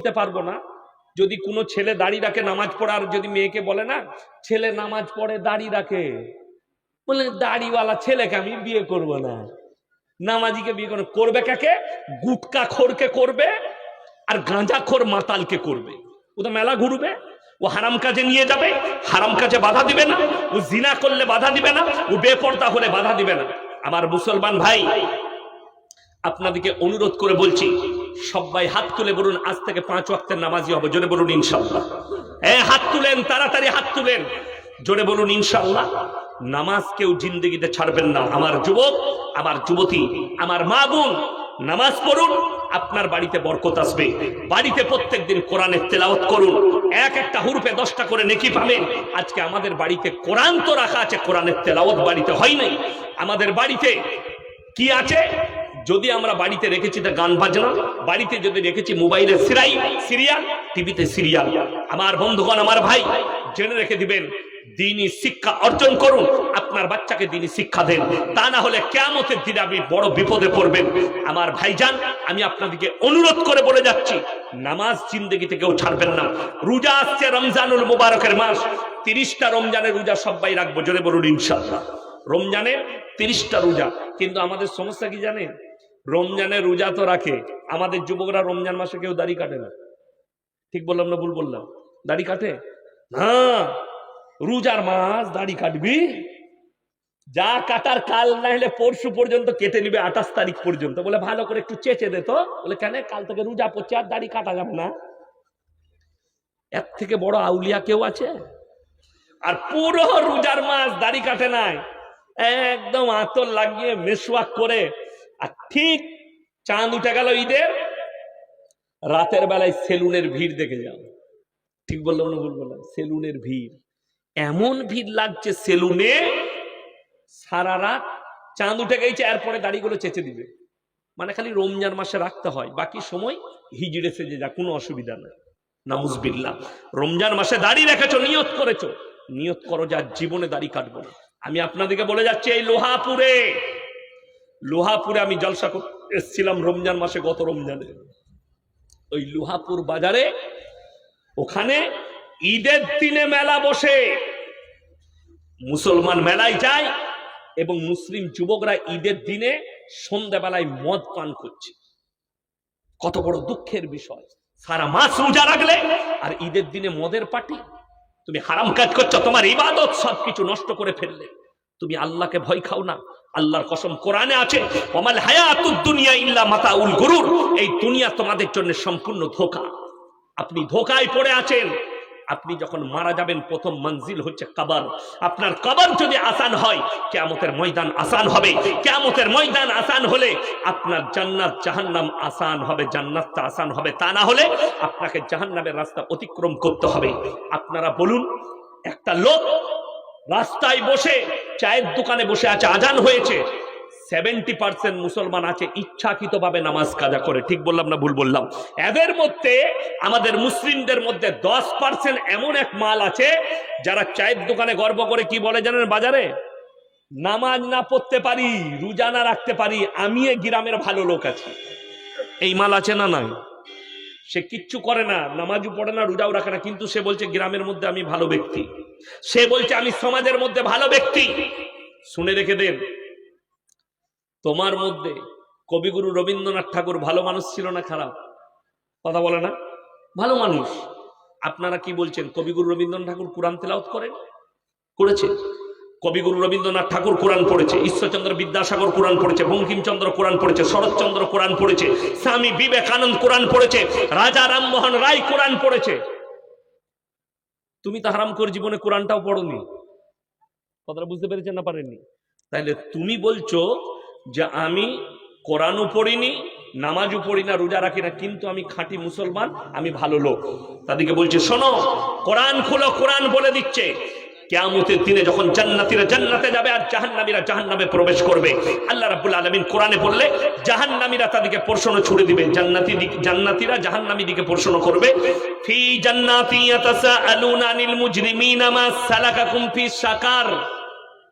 দিতে পারব না। যদি কোনো ছেলে দাড়ি রাখে, নামাজ পড়ার যদি মেয়েকে বলে না, ছেলে নামাজ পড়ে, দাড়ি রাখে। বলে, দাড়িওয়ালা ছেলেকে আমি বিয়ে করব না। নামাজিকে বিয়ে করবে করবে কাকে? গুটকা খোরকে করবে, আর গাঁজা খোর মাতালকে করবে। ও তো মেলা ঘুরবে। ও হারাম কাজে নিয়ে যাবে, হারাম কাজে বাধা দিবে না। ও জিনা করলে বাধা দিবে না, ও বেপর্দা হলে বাধা দিবে না। আমার মুসলমান ভাই, আপনাদেরকে অনুরোধ করে বলছি সবাই হাত তুলে বলুন, আজ থেকে পাঁচ ওয়াক্তের নামাজি হবে। জোরে বলুন, ইনশাল্লাহ। হ্যাঁ হাত তুলেন, তাড়াতাড়ি হাত তুলেন। জোরে বলুন, ইনশাল্লাহ। নামাজ কেউ জিন্দগিতে ছাড়বেন না। আমার যুবক, আমার যুবতী, আমার মা বোন, নামাজ পড়ুন, আপনার বাড়িতে বরকত আসবে। বাড়িতে প্রত্যেক দিন কোরআনের তেলাওয়াত করুন। এক একটা হুরুপে দশটা করে নেকি পাবেন। আজকে আমাদের বাড়িতে কোরআন তো রাখা আছে, কোরআনের তেলাওয়াত বাড়িতে হয় নাই। আমাদের বাড়িতে কি আছে? যদি আমরা বাড়িতে রেখেছি তা গান বাজনা, বাড়িতে যদি রেখেছি মোবাইলে সিরাই, সিরিয়াল, টিভিতে সিরিয়াল। আমার বন্ধুগণ, আমার ভাই, জেনে রেখে দিবেন, দিনই শিক্ষা অর্জন করুন, আপনার বাচ্চাকে দিনই শিক্ষা দেন। তা না হলে কেমতের দিনে আপনি বড় বিপদে পড়বেন। আমার ভাইজান, আমি আপনাদেরকে অনুরোধ করে বলে যাচ্ছি, নামাজ জিন্দগিতে কেউ ছাড়বেন না। রোজা আসছে রমজানুল মুবারকের মাস, তিরিশটা রমজানের রোজা সবাই রাখব, জোরে বলুন ইনশাল্লাহ রমজানের তিরিশটা রোজা, কিন্তু আমাদের সমস্যা কি জানেন? রমজানের রোজা তো রাখে। আমাদের যুবকরা রমজান মাসে কেউ দাড়ি কাটে না। ঠিক বললাম না ভুল বললাম? দাড়ি কাটে? হ্যাঁ রোজার মাস দাড়ি কাটবি। যা কাটার কাল না হলে পরশু পর্যন্ত কেটে নিবে আঠাশ তারিখ পর্যন্ত। বলে ভালো করে একটু চেঁচে দে তো। বলে কেন? কাল থেকে রোজা পড়ছে আর দাড়ি কাটা যাবে না। এর থেকে বড় আউলিয়া কেউ আছে? আর পুরো রোজার মাস দাড়ি কাটে নাই। একদম আতর লাগিয়ে মেসওয়াক করে আর ঠিক চাঁদ উঠে গেল ঈদের, রাতের বেলায় সেলুনের ভিড় দেখে যাও। ঠিক বললাম না ভুল বললাম? সেলুনের ভিড়। এমন ভিড় লাগছে সেলুনে সারা রাত চাঁদ উঠে গেছে, এরপরে দাড়িগুলো চেঁচে দিবে। মানে খালি রমজান মাসে রাখতে হয়, বাকি সময় হিজড়ে সেজে যা কোনো অসুবিধা নাই। নাউজবিল্লাহ। রমজান মাসে দাড়ি রেখেছো, নিয়ত করেছ। নিয়ত করো যা জীবনে দাড়ি কাটবো না। আমি আপনাদেরকে বলে যাচ্ছি, এই লোহাপুরে লোহাপুরে আমি জলসা এসছিলাম রমজান মাসে গত রমজানে। ওই লোহাপুর বাজারে ওখানে ঈদের দিনে মেলা বসে। মুসলমান মেলায় যায় এবং মুসলিম যুবকরা ঈদের দিনে সন্ধ্যাবেলায় মদ পান করছে। কত বড় দুঃখের বিষয়। সারা মাস রোজা রাখলে আর ঈদের দিনে মদের পার্টি তুমি হারাম কাজ করছ, তোমার ইবাদত সবকিছু নষ্ট করে ফেললে। তুমি আল্লাহকে ভয় খাও না। আল্লাহর কসম কোরআনে আছে, ওমাল হায়াতুদ দুনিয়া ইল্লা মাতাউল গুরুর। এই দুনিয়া তোমাদের জন্য সম্পূর্ণ ধোকা। আপনি ধোকায় পড়ে আছেন। আপনি যখন মারা যাবেন, প্রথম মঞ্জিল হচ্ছে কাবার। আপনার কাবার যদি আসান হয়, কেয়ামতের ময়দান আসান হবে। কেয়ামতের ময়দান আসান হলে আপনার জান্নাত, জাহান্নাম আসান হবে, জান্নাতটা আসান হবে। তা না হলে আপনাকে জাহান্নামের রাস্তা অতিক্রম করতে হবে। আপনারা বলুন, একটা লোক রাস্তায় বসে, চায়ের দোকানে বসে আছে, আজান হয়েছে। সেভেন্টি পার্সেন্ট মুসলমান আছে, ইচ্ছাকৃতভাবে নামাজ কাজা করে। ঠিক বললাম না ভুল বললাম? এদের মধ্যে, আমাদের মুসলিমদের মধ্যে দশ পার্সেন্ট এমন এক মাল আছে, যারা চায়ের দোকানে গর্ব করে, কি বলে জানেন বাজারে? নামাজ না পড়তে পারি, রোজা না রাখতে পারি আমি গ্রামের ভালো লোক আছি। এই মাল আছে না নাই? সে কিচ্ছু করে না, নামাজও পড়ে না, রোজাও রাখে না, কিন্তু সে বলছে, গ্রামের মধ্যে আমি ভালো ব্যক্তি। সে বলছে, আমি সমাজের মধ্যে ভালো ব্যক্তি। শুনে রেখে দেন, তোমার মধ্যে কবিগুরু রবীন্দ্রনাথ ঠাকুর ভালো মানুষ ছিল না খারাপ? কথা বলে না, ভালো মানুষ। আপনারা কি বলছেন, কবিগুরু রবীন্দ্রনাথ ঠাকুর কোরআন তেলাওত করেন? করেছে? কবিগুরু রবীন্দ্রনাথ ঠাকুর কোরআন পড়েছে, ঈশ্বরচন্দ্র বিদ্যাসাগর কোরআন পড়েছে, বঙ্কিমচন্দ্র কোরআন পড়েছে, শরৎচন্দ্র কোরআন পড়েছে, স্বামী বিবেকানন্দ কোরআন পড়েছে, রাজা রামমোহন রায় কোরআন পড়েছে। তুমি তো হারাম করে জীবনে কোরআনটাও পড়নি। কথাটা বুঝতে পেরেছেন না পারেননি? তাহলে তুমি বলছো যে আমি কোরআনও পড়িনি, নামাজও পড়ি না রোজা রাখি না, কিন্তু আমি খাঁটি মুসলমান, আমি ভালো লোক। তাদেরকে বলছে, শোনো, কোরআন খুলো, কোরআন বলে দিচ্ছে। কেয়ামতের দিনে যখন জান্নাতিরা জান্নাতে যাবে আর জাহান্নামীরা জাহান্নামে প্রবেশ করবে, আল্লাহ রাব্বুল আলামিন কোরআনে বললে, জাহান্নামীরা তাদেরকে প্রশ্ন ছুড়ে দিবে, জান্নাতি জান্নাতীরা জাহান্নামী দিকে প্রশ্ন করবে, ফি জান্নাতি ইয়াতাসাআলুনা আনিল মুজরিমিনা মা সালাকাকুম ফি সাকার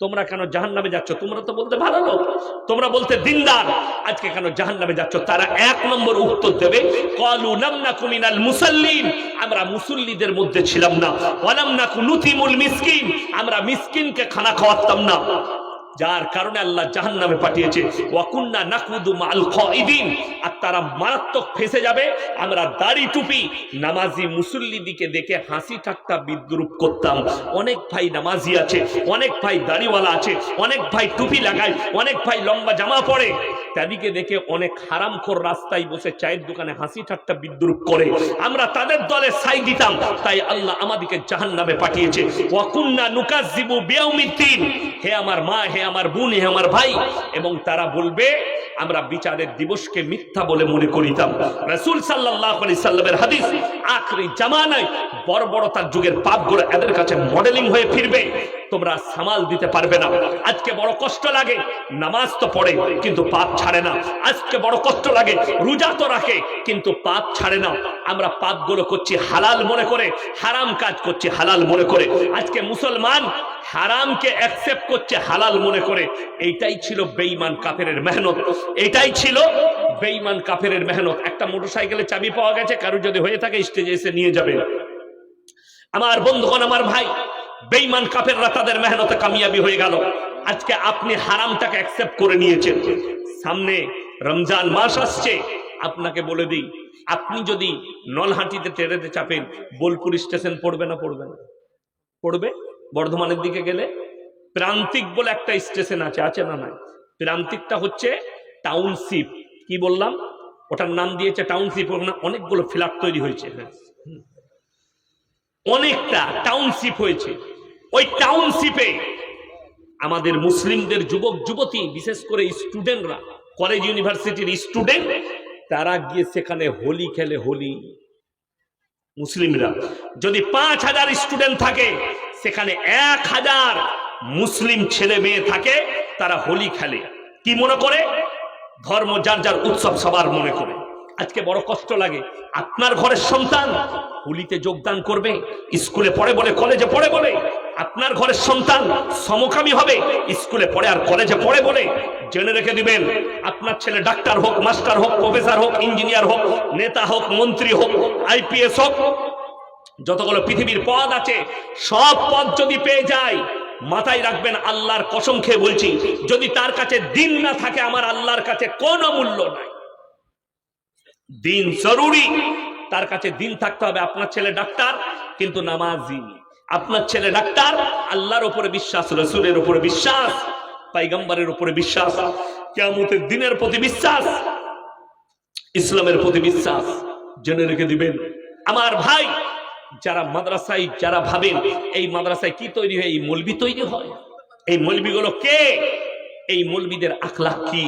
তোমরা কেন জাহান নামে যাচ্ছ? তোমরা তো বলতে ভালো লোক। তোমরা বলতে দিনদার। আজকে কেন জাহান নামে যাচ্ছ? তারা এক নম্বর উত্তর দেবে, কলু নামনা কুমিনাল মুসাল্লিন। আমরা মুসল্লিদের মধ্যে ছিলাম না। ওয়ালাম না কুনুতিমুল মিসকিন। আমরা মিসকিনকে খানা খাওয়াতাম না। যার কারণে আল্লাহ জাহান নামে পাঠিয়েছে। ওয়াকুন্না নাকুদু মাল খাইদিন। আর তারা মারাত্মক ফেসে যাবে। আমরা দাড়ি টুপি, নামাজি মুসল্লি দিকে দেখে হাসি ঠাট্টা বিদ্রুপ করতাম। অনেক ভাই নামাজি আছে, অনেক ভাই দাড়িওয়ালা আছে, অনেক ভাই টুপি লাগায়, অনেক ভাই লম্বা জামা পরে। তাদেরকে দেখে অনেক হারামখোর রাস্তায় বসে চায়ের দোকানে হাসি ঠাট্টা বিদ্রুপ করে। আমরা তাদের দলে সাই দিতাম, তাই আল্লাহ আমাদেরকে জাহান নামে পাঠিয়েছে বিয়াউমিদ্দিন। হে আমার মা, হে আমার বোন, হে আমার ভাই। এবং তারা বলবে, আমরা বিচারের দিবসকে মিথ্যা বলে মনে করিতাম। রাসূল সাল্লাল্লাহু সাল্লামের হাদিস, আখরি জামানায় বর্বরতার যুগের পাপগুলো এদের কাছে মডেলিং হয়ে ফিরবে। তোমরা সামাল দিতে পারবে না। আজকে বড় কষ্ট লাগে, নামাজ তো পড়ে, কিন্তু পাপ ছাড়ে না। আজকে বড় কষ্ট লাগে, রোজা তো রাখে, কিন্তু পাপ ছাড়ে না। আমরা পাপগুলো করছি হালাল মনে করে, হারাম কাজ করছি হালাল মনে করে। আজকে মুসলমান হারামকে অ্যাকসেপ্ট করছে হালাল মনে করে। এইটাই ছিল বেঈমান কাফেরের মেহনত। এটাই ছিল বেঈমান কাফেরের মেহনত। একটা মোটরসাইকেলের চাবি পাওয়া গেছে কারও যদি হয়ে থাকে স্টেজে এসে নিয়ে যাবে। আমার বন্ধুগণ, আমার ভাই বেঈমান কাফেররা তাদের মেহনতে কামিয়াবি হয়ে গেল। আজকে আপনি হারামটাকে অ্যাকসেপ্ট করে নিয়েছেন। সামনে রমজান মাস আসছে। আপনাকে বলে দিই, আপনি যদি নলহাটিতে ট্রেনেতে চাপেন, বোলপুর স্টেশন পড়বে না পড়বে না। পড়বে? বর্ধমানের দিকে গেলে? প্রান্তিক বলে একটা স্টেশন আছে আছে না নাই? প্রান্তিকটা হচ্ছে টাউনশিপ। কি বললাম? ওটার নাম দিয়েছে টাউনশিপ। ওখানে অনেকগুলো ফ্ল্যাট তৈরি হয়েছে। হ্যাঁ। অনেকটা টাউনশিপ হয়েছে। ওই টাউনশিপে আমাদের মুসলিমদের যুবক, যুবতী, বিশেষ করে স্টুডেন্টরা কলেজ ইউনিভার্সিটির স্টুডেন্ট তারা গিয়ে সেখানে হোলি খেলে হোলি। মুসলিমরা, যদি পাঁচ হাজার স্টুডেন্ট থাকে, সেখানে এক হাজার মুসলিম ছেলে মেয়ে থাকে, তারা হোলি খেলে। কি মনে করে? ধর্ম যার যার উৎসব সবার মনে করে। আজকে বড় কষ্ট লাগে। আপনার ঘরের সন্তান হোলিতে যোগদান করবে, স্কুলে পড়ে বলে, কলেজে পড়ে বলে। আপনার ঘরের সন্তান সমকামী হবে, স্কুলে পড়ে আর কলেজে পড়ে বলে। জেনে রেখে দিবেন, আপনার ছেলে ডাক্তার হোক, মাস্টার হোক, প্রফেসর হোক, ইঞ্জিনিয়ার হোক, নেতা হোক, মন্ত্রী হোক, আইপিএস হোক, যতগুলো পৃথিবীর পদ আছে, সব পদ যদি পেয়ে যায়, মাথায় রাখবেন আল্লাহর কসম খেয়ে বলছি, যদি তার কাছে দিন না থাকে, আমার আল্লাহর কাছে কোনো মূল্য নাই। দিন জরুরি। তার কাছে দিন থাকতে হবে আপনার ছেলে ডাক্তার, কিন্তু নামাজি আপনার ছেলে ডাক্তার, আল্লাহর উপরে বিশ্বাস, রসুলের উপরে বিশ্বাস পাইগম্বরের উপরে বিশ্বাস কেমতের দিনের প্রতি বিশ্বাস, ইসলামের প্রতি বিশ্বাস। জেনে রেখে দিবেন, আমার ভাই, যারা মাদ্রাসায়, যারা ভাবেন, এই মাদ্রাসায় কি তৈরি হয়, এই মলবি তৈরি হয়? এই মলবিগুলো কে? এই মলবিদের আখলাখ কি?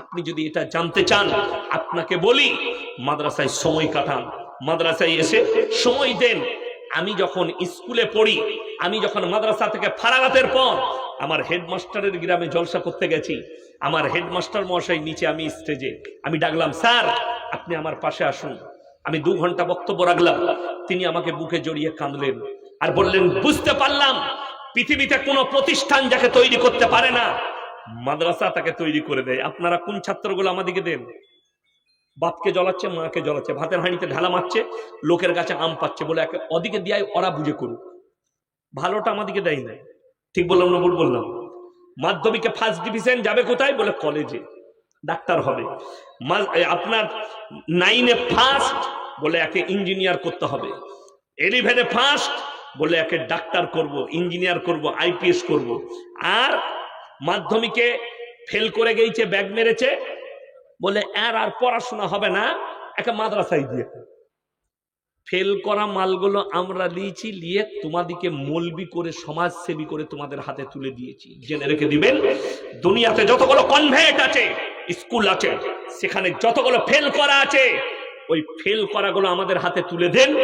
আপনি যদি এটা জানতে চান, আপনাকে বলি, মাদ্রাসায় সময় কাটান। মাদ্রাসায় এসে সময় দেন। আমি যখন স্কুলে পড়ি, আমি যখন মাদ্রাসা থেকে ফারাগাতের পর আমার হেডমাস্টারের গ্রামে জলসা করতে গেছি। আমার হেডমাস্টার মহাশয় নিচে আমি স্টেজে, আমি ডাকলাম, স্যার, আপনি আমার পাশে আসুন। আমি দু ঘণ্টা বক্তব্য রাখলাম। তিনি আমাকে বুকে জড়িয়ে কাঁদলেন আর বললেন, বুঝতে পারলাম, পৃথিবীতে কোনো প্রতিষ্ঠান যাকে তৈরি করতে পারে না মাদ্রাসা তাকে তৈরি করে দেয়। আপনারা কোন ছাত্রগুলো আমাদেরকে দেন? বাপকে জ্বলাচ্ছে, মাকে জ্বলাচ্ছে, ভাতের হাঁড়িতে ঢালা মারছে, লোকের কাছে আম পাচ্ছে বলে একে অদিকে দিয়াই ওরা বুঝে করুক। ভালোটা আমাদেরকে দেয় না ঠিক বললাম না ভুল বললাম? মাধ্যমিকে ফার্স্ট ডিভিশন যাবে কোথায় বলে কলেজে ডাক্তার হবে। আপনার নাইনে ফার্স্ট বলে একে ইঞ্জিনিয়ার করতে হবে। এলিভেনে ফার্স্ট বলে একে ডাক্তার করব ইঞ্জিনিয়ার করব আইপিএস করব। আর মাধ্যমিকে ফেল করে গেছে ব্যাগ মেরেছে। বলে এর আর পড়াশোনা হবে না একটা মাদ্রাসায় দিয়ে ফেল করা মালগুলো আমরা নিয়েছি নিয়ে তোমাদিকে মলবি করে সমাজ সমাজসেবী করে তোমাদের হাতে তুলে দিয়েছি। জেনে রেখে দিবেন, দুনিয়াতে যতগুলো কনভেন্ট আছে স্কুল আছে, সেখানে যতগুলো ফেল করা আছে, ওই ফেল করাগুলো আমাদের হাতে তুলে দেন।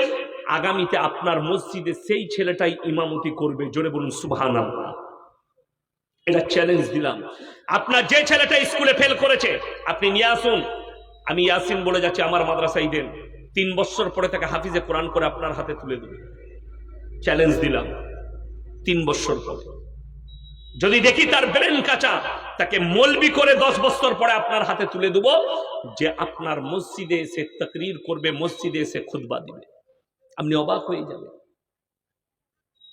আগামীতে আপনার মসজিদে সেই ছেলেটাই ইমামতি করবে। জোরে বলুন সুবহান এটা চ্যালেঞ্জ দিলাম। আপনার যে ছেলেটা স্কুলে ফেল করেছে, আপনি নিয়ে আসুন। আমি ইয়াসিন বলে যাচ্ছি, আমার মাদ্রাসায় দেন। তিন বছর পরে তাকে হাফিজে কোরআন করে আপনার হাতে তুলে দেবে। চ্যালেঞ্জ দিলাম। তিন বছর পরে। যদি দেখি তার ব্রেন কাঁচা, তাকে মলবি করে দশ বছর পরে আপনার হাতে তুলে দেব যে আপনার মসজিদে এসে তকরির করবে, মসজিদে এসে খুতবা দিবে। আপনি অবাক হয়ে যাবেন।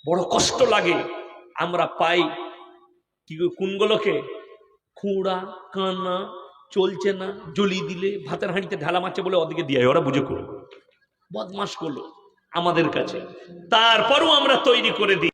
বড় কষ্ট লাগে। আমরা পাই কি কোনগুলোকে? খুঁড়া, কানা, চলছে না জলি দিলে, ভাতের হাঁড়িতে ঢালা মারছে বলে ওদিকে দিয়ে ওরা বুঝে করল বদমাস করল আমাদের কাছে। তারপরও আমরা তৈরি করে দিই।